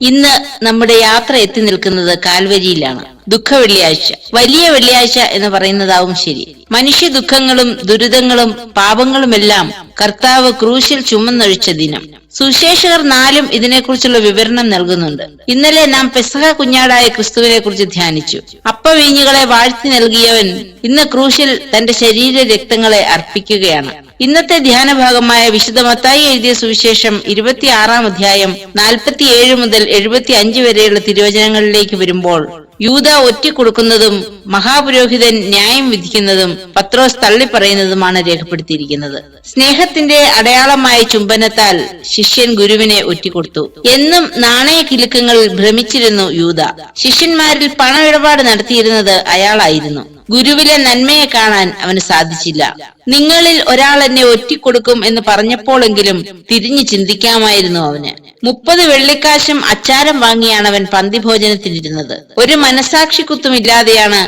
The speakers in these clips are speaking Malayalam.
ഇന്ന് നമ്മുടെ യാത്ര എത്തി നിൽക്കുന്നത് കാൽവരിയിലാണ്. ദുഃഖ വെള്ളിയാഴ്ച വലിയ വെള്ളിയാഴ്ച എന്ന് പറയുന്നതാവും ശരി. മനുഷ്യ ദുഃഖങ്ങളും ദുരിതങ്ങളും പാപങ്ങളുമെല്ലാം കർത്താവ് ക്രൂശിൽ ചുമന്നൊഴിച്ച ദിനം. സുശേഷകർ നാലും ഇതിനെക്കുറിച്ചുള്ള വിവരണം നൽകുന്നുണ്ട്. ഇന്നലെ നാം പെസഹ കുഞ്ഞാടായ ക്രിസ്തുവിനെ കുറിച്ച് ധ്യാനിച്ചു അപ്പവീഞ്ഞുകളെ വാഴ്ത്തി നൽകിയവൻ ഇന്ന് ക്രൂശിൽ തന്റെ ശരീര രക്തങ്ങളെ അർപ്പിക്കുകയാണ്. ഇന്നത്തെ ധ്യാനഭാഗമായ വിശുദ്ധ മത്തായി എഴുതിയ സുവിശേഷം ഇരുപത്തിയാറാം അധ്യായം നാൽപ്പത്തിയേഴ് മുതൽ എഴുപത്തി അഞ്ച് വരെയുള്ള തിരുവചനങ്ങളിലേക്ക് വരുമ്പോൾ യൂത ഒറ്റിക്കൊടുക്കുന്നതും മഹാപുരോഹിതൻ ന്യായം വിധിക്കുന്നതും പത്രോസ് തള്ളിപ്പറയുന്നതുമാണ് രേഖപ്പെടുത്തിയിരിക്കുന്നത്. സ്നേഹത്തിന്റെ അടയാളമായ ചുംബനത്താൽ ശിഷ്യൻ ഗുരുവിനെ ഒറ്റിക്കൊടുത്തു. എന്നും നാണയ കിലുക്കങ്ങളിൽ ഭ്രമിച്ചിരുന്നു യൂത. ശിഷ്യന്മാരിൽ പണ പണമിടപാട് നടത്തിയിരുന്നത് അയാളായിരുന്നു. ഗുരുവിലെ നന്മയെ കാണാൻ അവന് സാധിച്ചില്ല. നിങ്ങളിൽ ഒരാൾ എന്നെ ഒറ്റിക്കൊടുക്കും എന്ന് പറഞ്ഞപ്പോഴെങ്കിലും തിരിഞ്ഞു ചിന്തിക്കാമായിരുന്നു അവന്. മുപ്പത് വെള്ളിക്കാശും അച്ചാരം വാങ്ങിയാണ് അവൻ പന്തിഭോജനത്തിനിരുന്നത്. ഒരു മനസാക്ഷി കുത്തുമില്ലാതെയാണ്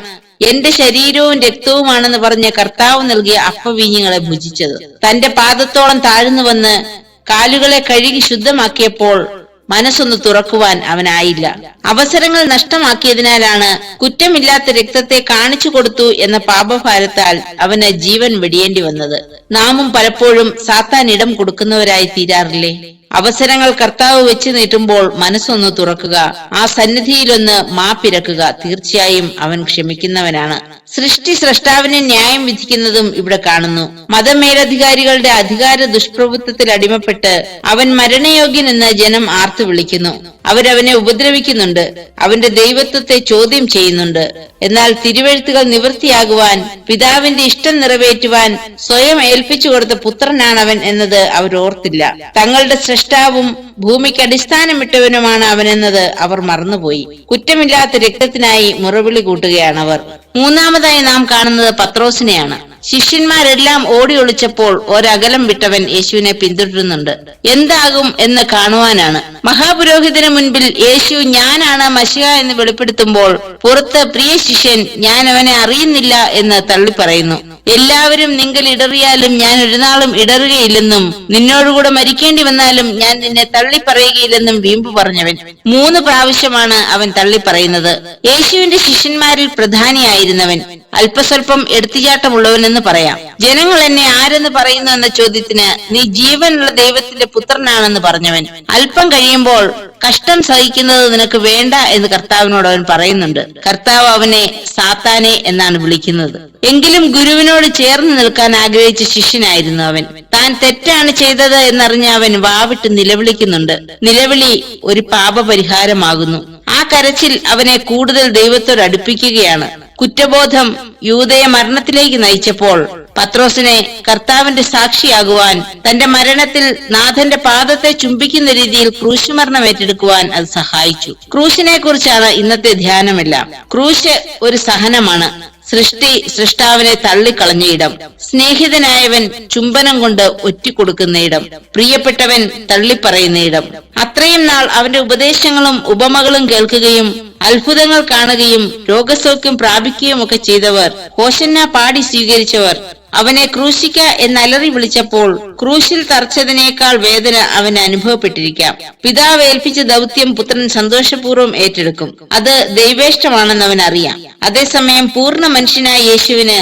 എന്റെ ശരീരവും രക്തവുമാണെന്ന് പറഞ്ഞ കർത്താവ് നൽകിയ അപ്പവീഞ്ഞുങ്ങളെ ഭുജിച്ചത്. തന്റെ പാദത്തോളം താഴ്ന്നു വന്ന് കാലുകളെ കഴുകി ശുദ്ധമാക്കിയപ്പോൾ മനസ്സൊന്ന് തുറക്കുവാൻ അവനായില്ല. അവസരങ്ങൾ നഷ്ടമാക്കിയതിനാലാണ് കുറ്റമില്ലാത്ത രക്തത്തെ കാണിച്ചു കൊടുത്തു എന്ന പാപഭാരത്താൽ അവന് ജീവൻ വെടിയേണ്ടി വന്നത്. നാമും പലപ്പോഴും സാത്താൻ ഇടം കൊടുക്കുന്നവരായി തീരാറില്ലേ? അവസരങ്ങൾ കർത്താവ് വെച്ച് നീട്ടുമ്പോൾ മനസ്സൊന്ന് തുറക്കുക. ആ സന്നിധിയിലൊന്ന് മാപ്പിരക്കുക തീർച്ചയായും അവൻ ക്ഷമിക്കുന്നവനാണ്. സൃഷ്ടി സ്രഷ്ടാവിനെ ന്യായം വിധിക്കുന്നതും ഇവിടെ കാണുന്നു. മതമേലധികാരികളുടെ അധികാര ദുഷ്പ്രഭുത്വത്തിൽ അടിമപ്പെട്ട് അവൻ മരണയോഗ്യനെന്ന് ജനം ആർത്തു വിളിക്കുന്നു. അവരവനെ ഉപദ്രവിക്കുന്നുണ്ട്. അവന്റെ ദൈവത്വത്തെ ചോദ്യം ചെയ്യുന്നുണ്ട്. എന്നാൽ തിരുവഴുത്തുകൾ നിവൃത്തിയാകുവാൻ പിതാവിന്റെ ഇഷ്ടം നിറവേറ്റുവാൻ സ്വയം ഏൽപ്പിച്ചു കൊടുത്ത പുത്രനാണവൻ എന്നത് അവർ ഓർത്തില്ല തങ്ങളുടെ സൃഷ്ടാവും ഭൂമിക്ക് അടിസ്ഥാനമിട്ടവനുമാണ് അവനെന്നത് അവർ മറന്നുപോയി. കുറ്റമില്ലാത്ത രക്തത്തിനായി മുറവിളി കൂട്ടുകയാണ് അവർ മൂന്നാമതായി നാം കാണുന്നത് പത്രോസിനെയാണ്. ശിഷ്യന്മാരെല്ലാം ഓടി ഒളിച്ചപ്പോൾ ഒരകലം വിട്ടവൻ യേശുവിനെ പിന്തുടരുന്നുണ്ട്. എന്താകും എന്ന് കാണുവാനാണ്. മഹാപുരോഹിതന് മുൻപിൽ യേശു ഞാനാണ് മഷിക എന്ന് വെളിപ്പെടുത്തുമ്പോൾ പുറത്ത് പ്രിയ ശിഷ്യൻ ഞാൻ അവനെ അറിയുന്നില്ല എന്ന് തള്ളി പറയുന്നു എല്ലാവരും നിങ്ങൾ ഇടറിയാലും ഞാൻ ഒരു നാളും ഇടറുകയില്ലെന്നും നിന്നോടുകൂടെ മരിക്കേണ്ടി വന്നാലും ഞാൻ നിന്നെ തള്ളി പറയുകയില്ലെന്നും വീമ്പ് പറഞ്ഞവൻ. മൂന്ന് പ്രാവശ്യമാണ് അവൻ തള്ളി പറയുന്നത് യേശുവിന്റെ ശിഷ്യന്മാരിൽ പ്രധാനിയായിരുന്നവൻ അല്പസ്വല്പം എടുത്തുചാട്ടമുള്ളവനെന്ന് പറയാം. ജനങ്ങൾ എന്നെ ആരെന്ന് പറയുന്നു എന്ന ചോദ്യത്തിന് നീ ജീവനുള്ള ദൈവത്തിന്റെ പുത്രനാണെന്ന് പറഞ്ഞവൻ. അല്പം കഴിയുമ്പോൾ കഷ്ടം സഹിക്കുന്നത് നിനക്ക് വേണ്ട എന്ന് കർത്താവിനോട് അവൻ പറയുന്നുണ്ട്. കർത്താവ് അവനെ സാത്താനെ എന്നാണ് വിളിക്കുന്നത്. എങ്കിലും ഗുരുവിനോട് ചേർന്ന് നിൽക്കാൻ ആഗ്രഹിച്ച ശിഷ്യനായിരുന്നു അവൻ. താൻ തെറ്റാണ് ചെയ്തത് എന്നറിഞ്ഞ അവൻ വാവിട്ട് നിലവിളിക്കുന്നുണ്ട്. നിലവിളി ഒരു പാപപരിഹാരമാകുന്നു. ആ കരച്ചിൽ അവനെ കൂടുതൽ ദൈവത്തോട് അടുപ്പിക്കുകയാണ്. കുറ്റബോധം യൂതയെ മരണത്തിലേക്ക് നയിച്ചപ്പോൾ പത്രോസിനെ കർത്താവിന്റെ സാക്ഷിയാകുവാൻ തന്റെ മരണത്തിൽ നാഥന്റെ പാദത്തെ ചുംബിക്കുന്ന രീതിയിൽ ക്രൂശ് മരണം ഏറ്റെടുക്കുവാൻ അത് സഹായിച്ചു. ക്രൂശിനെ കുറിച്ചാണ് ഇന്നത്തെ ധ്യാനമെല്ലാം. ക്രൂശ് ഒരു സഹനമാണ്. സൃഷ്ടി സൃഷ്ടാവിനെ തള്ളിക്കളഞ്ഞ ഇടം. സ്നേഹിതനായവൻ ചുംബനം കൊണ്ട് ഒറ്റിക്കൊടുക്കുന്ന ഇടം. പ്രിയപ്പെട്ടവൻ തള്ളിപ്പറയുന്ന ഇടം. അത്രയും നാൾ അവന്റെ ഉപദേശങ്ങളും ഉപമകളും കേൾക്കുകയും അത്ഭുതങ്ങൾ കാണുകയും രോഗസൗഖ്യം പ്രാപിക്കുകയും ഒക്കെ ചെയ്തവർ ഹോഷന്ന പാടി സ്വീകരിച്ചവർ. അവനെ ക്രൂശിക്ക എന്നലറി വിളിച്ചപ്പോൾ ക്രൂശിൽ തറച്ചതിനേക്കാൾ വേദന അവന് അനുഭവപ്പെട്ടിരിക്കാം. പിതാവ് ഏൽപ്പിച്ച ദൗത്യം പുത്രൻ സന്തോഷപൂർവം ഏറ്റെടുക്കും. അത് ദൈവേഷ്ടമാണെന്ന് അവൻ അറിയാം. അതേസമയം പൂർണ മനുഷ്യനായ യേശുവിന്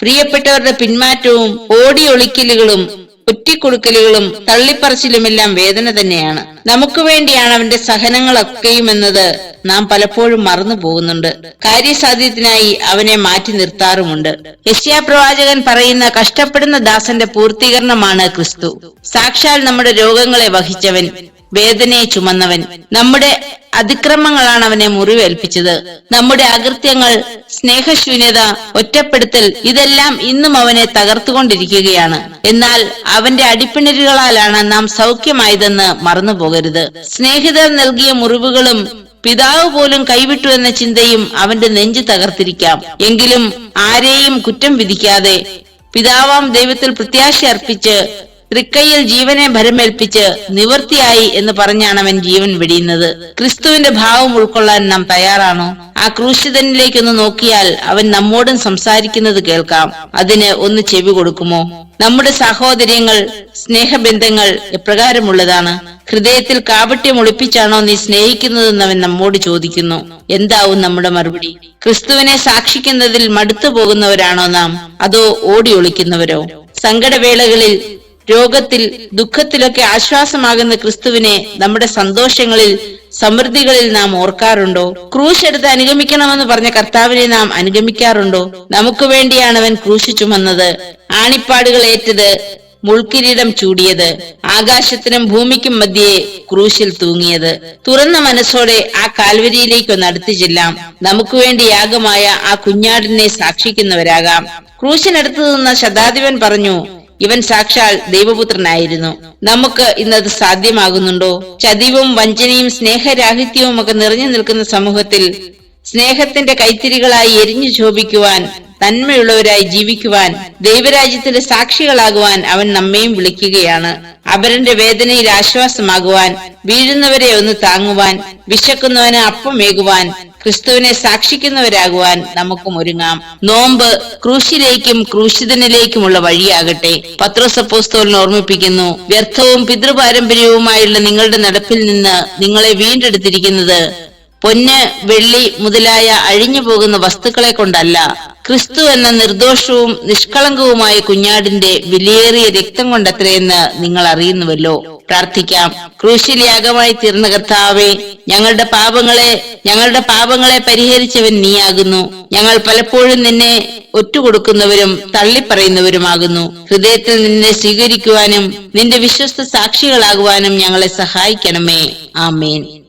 പ്രിയപ്പെട്ടവരുടെ പിന്മാറ്റവും ഓടിയൊളിക്കലുകളും ഒറ്റിക്കൊടുക്കലുകളും തള്ളിപ്പറച്ചിലുമെല്ലാം വേദന തന്നെയാണ്. നമുക്ക് വേണ്ടിയാണ് അവന്റെ സഹനങ്ങളൊക്കെയും എന്നത് നാം പലപ്പോഴും മറന്നു പോകുന്നുണ്ട്. കാര്യസാധ്യത്തിനായി അവനെ മാറ്റി നിർത്താറുമുണ്ട്. യശ്യാ പ്രവാചകൻ പറയുന്ന കഷ്ടപ്പെടുന്ന ദാസന്റെ പൂർത്തീകരണമാണ് ക്രിസ്തു. സാക്ഷാൽ നമ്മുടെ രോഗങ്ങളെ വഹിച്ചവൻ വേദനയെ ചുമന്നവൻ. നമ്മുടെ അതിക്രമങ്ങളാണ് അവനെ മുറിവേൽപ്പിച്ചത്. നമ്മുടെ അകൃത്യങ്ങൾ സ്നേഹശൂന്യത ഒറ്റപ്പെടുത്തൽ ഇതെല്ലാം ഇന്നും അവനെ തകർത്തുകൊണ്ടിരിക്കുകയാണ്. എന്നാൽ അവന്റെ അടിപ്പിണരുകളാലാണ് നാം സൗഖ്യമായതെന്ന് മറന്നുപോകരുത്. സ്നേഹിതർ നൽകിയ മുറിവുകളും പിതാവ് പോലും കൈവിട്ടു എന്ന ചിന്തയും അവന്റെ നെഞ്ചു തകർത്തിരിക്കാം. എങ്കിലും ആരെയും കുറ്റം വിധിക്കാതെ പിതാവാം ദൈവത്തിൽ പ്രത്യാശ അർപ്പിച്ച് തൃക്കൈയിൽ ജീവനെ ഭരമേൽപ്പിച്ച് നിവൃത്തിയായി എന്ന് പറഞ്ഞാണ് അവൻ ജീവൻ വെടിയുന്നത്. ക്രിസ്തുവിന്റെ ഭാവം ഉൾക്കൊള്ളാൻ നാം തയ്യാറാണോ? ആ ക്രൂശിതനിലേക്കൊന്ന് നോക്കിയാൽ അവൻ നമ്മോടും സംസാരിക്കുന്നത് കേൾക്കാം. അതിന് ഒന്ന് ചെവി കൊടുക്കുമോ? നമ്മുടെ സാഹോദര്യങ്ങൾ സ്നേഹബന്ധങ്ങൾ എപ്രകാരമുള്ളതാണ്? ഹൃദയത്തിൽ കാപട്യം ഒളിപ്പിച്ചാണോ നീ സ്നേഹിക്കുന്നതെന്ന് അവൻ നമ്മോട് ചോദിക്കുന്നു. എന്താവും നമ്മുടെ മറുപടി? ക്രിസ്തുവിനെ സാക്ഷിക്കുന്നതിൽ മടുത്തു പോകുന്നവരാണോ നാം? അതോ ഓടി ഒളിക്കുന്നവരോ? സങ്കടവേളകളിൽ രോഗത്തിൽ ദുഃഖത്തിലൊക്കെ ആശ്വാസമാകുന്ന ക്രിസ്തുവിനെ നമ്മുടെ സന്തോഷങ്ങളിൽ സമൃദ്ധികളിൽ നാം ഓർക്കാറുണ്ടോ? ക്രൂശ് എടുത്ത് അനുഗമിക്കണമെന്ന് പറഞ്ഞ കർത്താവിനെ നാം അനുഗമിക്കാറുണ്ടോ? നമുക്ക് വേണ്ടിയാണ് അവൻ ക്രൂശ് ചുമന്നത്. ആണിപ്പാടുകൾ ഏറ്റത് മുൾക്കിരീടം ചൂടിയത്. ആകാശത്തിനും ഭൂമിക്കും മധ്യേ ക്രൂശിൽ തൂങ്ങിയത്. തുറന്ന മനസ്സോടെ ആ കാൽവരിയിലേക്കൊന്ന് അടുത്തു ചെല്ലാം. നമുക്ക് വേണ്ടി യാഗമായ ആ കുഞ്ഞാടിനെ സാക്ഷിക്കുന്നവരാകാം. ക്രൂശിനടുത്ത് നിന്ന ശതാധിപൻ പറഞ്ഞു ഇവൻ സാക്ഷാൽ ദൈവപുത്രനായിരുന്നു. നമുക്ക് ഇന്നത് സാധ്യമാകുന്നുണ്ടോ? ചതിവും വഞ്ചനയും സ്നേഹരാഹിത്യവും ഒക്കെ നിറഞ്ഞു നിൽക്കുന്ന സമൂഹത്തിൽ സ്നേഹത്തിന്റെ കൈത്തിരികളായി എരിഞ്ഞു ശോഭിക്കുവാൻ തന്മയുള്ളവരായി ജീവിക്കുവാൻ ദൈവരാജ്യത്തിന്റെ സാക്ഷികളാകുവാൻ അവൻ നമ്മയും വിളിക്കുകയാണ്. അവരന്റെ വേദനയിൽ ആശ്വാസമാകുവാൻ വീഴുന്നവരെ ഒന്ന് താങ്ങുവാൻ വിശക്കുന്നവന് അപ്പമേകുവാൻ ക്രിസ്തുവിനെ സാക്ഷിക്കുന്നവരാകുവാൻ നമുക്കും ഒരുങ്ങാം. നോമ്പ് ക്രൂശിലേക്കും ക്രൂശിതനിലേക്കുമുള്ള വഴിയാകട്ടെ. പത്രോസപ്പോസ്തോലിനെ ഓർമ്മിപ്പിക്കുന്നു വ്യർത്ഥവും പിതൃപാരമ്പര്യവുമായുള്ള നിങ്ങളുടെ നടപ്പിൽ നിന്ന് നിങ്ങളെ വീണ്ടെടുത്തിരിക്കുന്നത് പൊന്ന് വെള്ളി മുതലായ അഴിഞ്ഞു പോകുന്ന വസ്തുക്കളെ കൊണ്ടല്ല. ക്രിസ്തു എന്ന നിർദോഷവും നിഷ്കളങ്കവുമായ കുഞ്ഞാടിന്റെ വിലയേറിയ രക്തം കൊണ്ടത്രയെന്ന് നിങ്ങൾ അറിയുന്നുവല്ലോ. പ്രാർത്ഥിക്കാം. ക്രൂശിൽ യാഗമായി തീർന്ന കർത്താവെ ഞങ്ങളുടെ പാപങ്ങളെ ഞങ്ങളുടെ പാപങ്ങളെ പരിഹരിച്ചവൻ നീയാകുന്നു. ഞങ്ങൾ പലപ്പോഴും നിന്നെ ഒറ്റുകൊടുക്കുന്നവരും തള്ളിപ്പറയുന്നവരുമാകുന്നു. ഹൃദയത്തിൽ നിന്നെ സ്വീകരിക്കുവാനും നിന്റെ വിശ്വസ്ത സാക്ഷികളാകുവാനും ഞങ്ങളെ സഹായിക്കണമേ. ആമേൻ.